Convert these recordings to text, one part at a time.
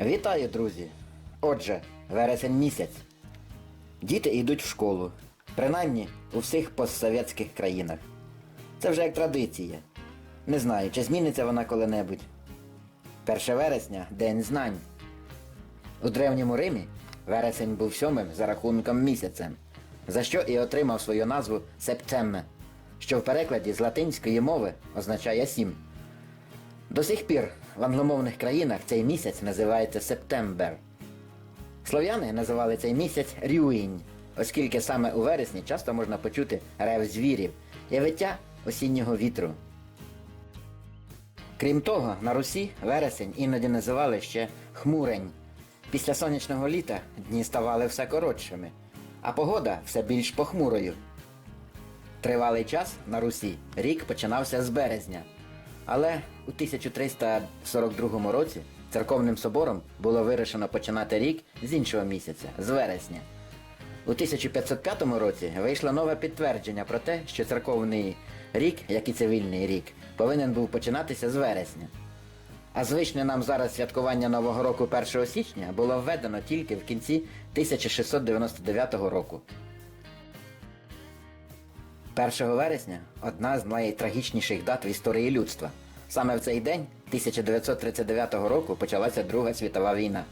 Вітаю, друзі! Отже, вересень місяць. Діти йдуть в школу, принаймні у всіх постсовєтських країнах. Це вже як традиція. Не знаю, чи зміниться вона коли-небудь. 1 вересня День знань. У Древньому Римі вересень був сьомим за рахунком місяцем, за що і отримав свою назву Септемме, що в перекладі з латинської мови означає сім. До сих пір в англомовних країнах цей місяць називається Септембер. Слов'яни називали цей місяць Рюінь, оскільки саме у вересні часто можна почути рев звірів і виття осіннього вітру. Крім того, на Русі вересень іноді називали ще хмурень. Після сонячного літа дні ставали все коротшими, а погода все більш похмурою. Тривалий час на Русі рік починався з березня. Але у 1342 році церковним собором було вирішено починати рік з іншого місяця, з вересня. У 1505 році вийшло нове підтвердження про те, що церковний рік, як і цивільний рік, повинен був починатися з вересня. А звичне нам зараз святкування Нового року 1 січня було введено тільки в кінці 1699 року. 1 вересня одна з найтрагічніших дат в історії людства. Саме в цей день 1939 року почалася Друга світова війна,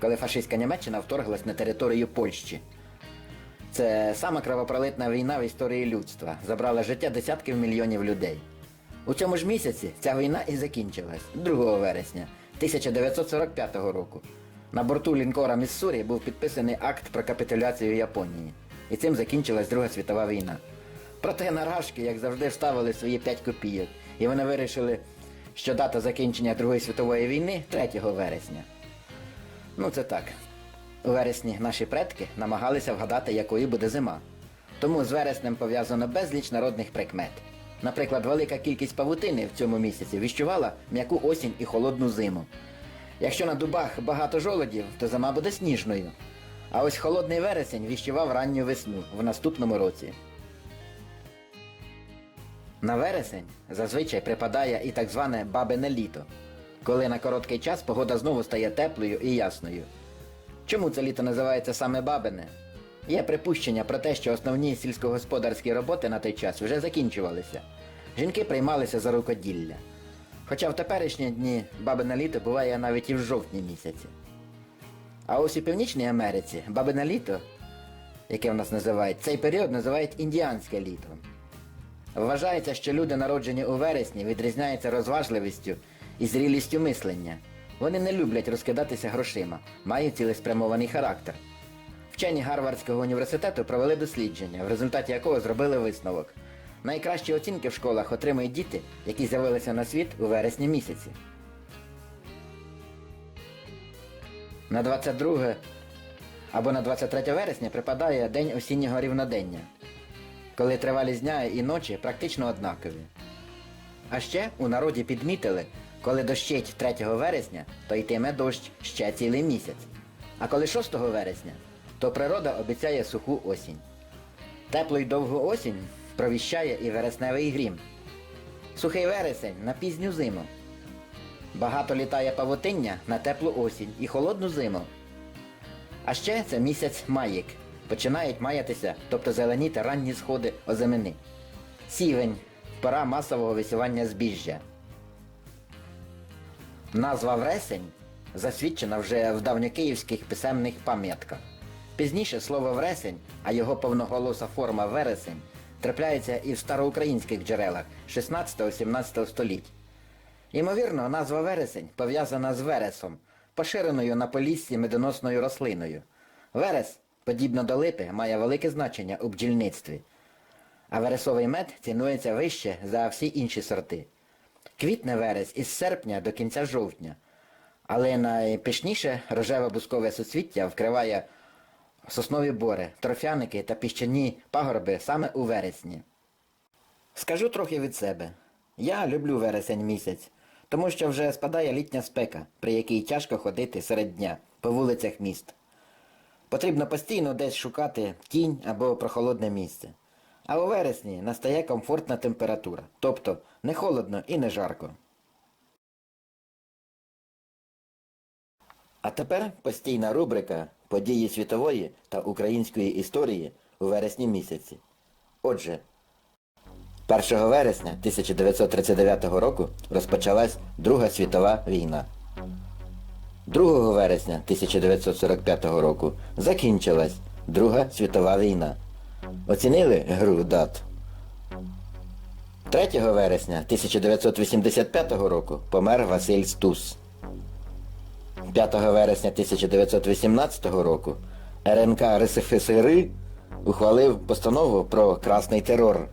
коли фашистська Німеччина вторглась на територію Польщі. Це сама кровопролитна війна в історії людства, забрала життя десятків мільйонів людей. У цьому ж місяці ця війна і закінчилась 2 вересня 1945 року. На борту лінкора Міссурі був підписаний акт про капітуляцію Японії. І цим закінчилась Друга світова війна. Проте нарашки, як завжди, вставили свої 5 копійок, і вони вирішили, що дата закінчення Другої світової війни 3 вересня. Ну це так. У вересні наші предки намагалися вгадати, якою буде зима. Тому з вереснем пов'язано безліч народних прикмет. Наприклад, велика кількість павутини в цьому місяці віщувала м'яку осінь і холодну зиму. Якщо на дубах багато жолодів, то зима буде сніжною. А ось холодний вересень віщував ранню весну в наступному році. На вересень зазвичай припадає і так зване бабине літо, коли на короткий час погода знову стає теплою і ясною. Чому це літо називається саме бабине? Є припущення про те, що основні сільськогосподарські роботи на той час вже закінчувалися. Жінки приймалися за рукоділля. Хоча в теперішні дні бабине літо буває навіть і в жовтні місяці. А ось у Північній Америці бабине літо, яке в нас називають, цей період називають індіанське літо. Вважається, що люди, народжені у вересні, відрізняються розважливістю і зрілістю мислення. Вони не люблять розкидатися грошима, мають цілеспрямований характер. Вчені Гарвардського університету провели дослідження, в результаті якого зробили висновок. Найкращі оцінки в школах отримують діти, які з'явилися на світ у вересні місяці. На 22 або на 23 вересня припадає День осіннього рівнодення, коли тривалість дня і ночі практично однакові. А ще у народі підмітили, коли дощить 3 вересня, то йтиме дощ ще цілий місяць. А коли 6 вересня, то природа обіцяє суху осінь. Теплу й довгу осінь провіщає і вересневий грім. Сухий вересень на пізню зиму. Багато літає павутиння на теплу осінь і холодну зиму. А ще це місяць маїк. Починають маятися, тобто зеленіти ранні сходи озимини. Сівень пора масового висівання збіжжя. Назва Вресень засвідчена вже в давньокиївських писемних пам'ятках. Пізніше слово Вресень, а його повноголоса форма Вересень трапляється і в староукраїнських джерелах 16-17 століть. Ймовірно, назва Вересень пов'язана з вересом, поширеною на поліссі медоносною рослиною. Верес, подібно до липи, має велике значення у бджільництві. А вересовий мед цінується вище за всі інші сорти. Квітне верес із серпня до кінця жовтня, але найпишніше рожеве бускове суцвіття вкриває соснові бори, торфяники та піщані пагорби саме у вересні. Скажу трохи від себе. Я люблю вересень місяць, тому що вже спадає літня спека, при якій тяжко ходити серед дня по вулицях міст. Потрібно постійно десь шукати тінь або прохолодне місце. А у вересні настає комфортна температура, тобто не холодно і не жарко. А тепер постійна рубрика події світової та української історії у вересні місяці. Отже, 1 вересня 1939 року розпочалась Друга світова війна. 2 вересня 1945 року закінчилась Друга світова війна. Оцінили гру дат. 3 вересня 1985 року помер Василь Стус. 5 вересня 1918 року РНК РСФСР ухвалив постанову про красний терор.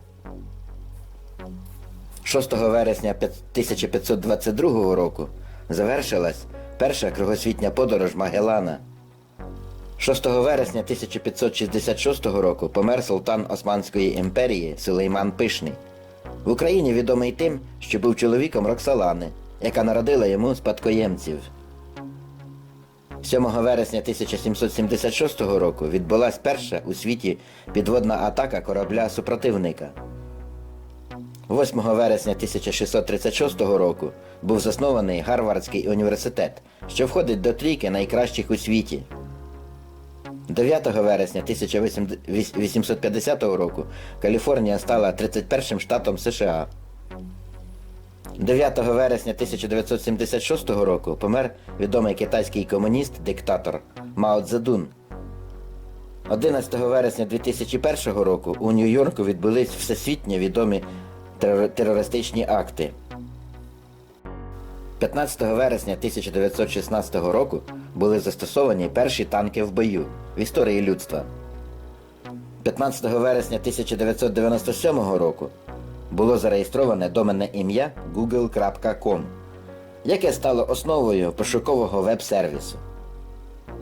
6 вересня 1522 року завершилась перша кругосвітня подорож Магеллана. 6 вересня 1566 року помер султан Османської імперії Сулейман Пишний. В Україні відомий тим, що був чоловіком Роксолани, яка народила йому спадкоємців. 7 вересня 1776 року відбулась перша у світі підводна атака корабля супротивника. 8 вересня 1636 року був заснований Гарвардський університет, що входить до трійки найкращих у світі. 9 вересня 1850 року Каліфорнія стала 31 штатом США. 9 вересня 1976 року помер відомий китайський комуніст-диктатор Мао Цзедун. 11 вересня 2001 року у Нью-Йорку відбулись всесвітньо відомі терористичні акти. 15 вересня 1916 року були застосовані перші танки в бою в історії людства. 15 вересня 1997 року було зареєстроване доменне ім'я google.com, яке стало основою пошукового веб-сервісу.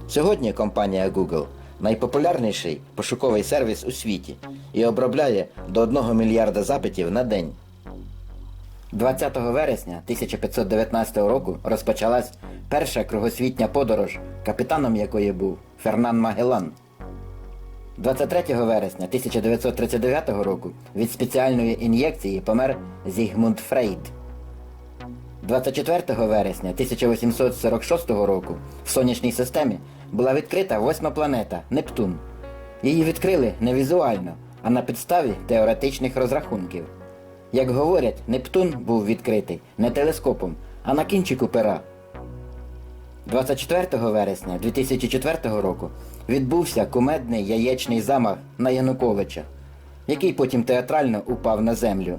Сьогодні компанія Google найпопулярніший пошуковий сервіс у світі і обробляє до 1 мільярда запитів на день. 20 вересня 1519 року розпочалась перша кругосвітня подорож, капітаном якої був Фернан Магеллан. 23 вересня 1939 року від спеціальної ін'єкції помер Зігмунд Фрейд. 24 вересня 1846 року в сонячній системі була відкрита восьма планета Нептун. Її відкрили не візуально, а на підставі теоретичних розрахунків. Як говорять, Нептун був відкритий не телескопом, а на кінчику пера. 24 вересня 2004 року відбувся кумедний яєчний замах на Януковича, який потім театрально упав на землю.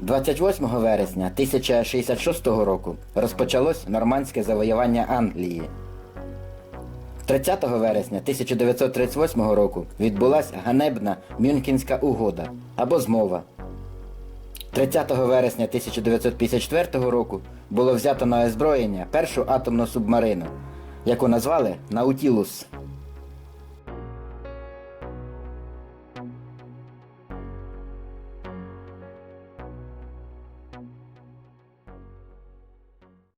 28 вересня 1066 року розпочалось нормандське завоювання Англії. 30 вересня 1938 року відбулася ганебна Мюнхенська угода або змова. 30 вересня 1954 року було взято на озброєння першу атомну субмарину, яку назвали Наутілус.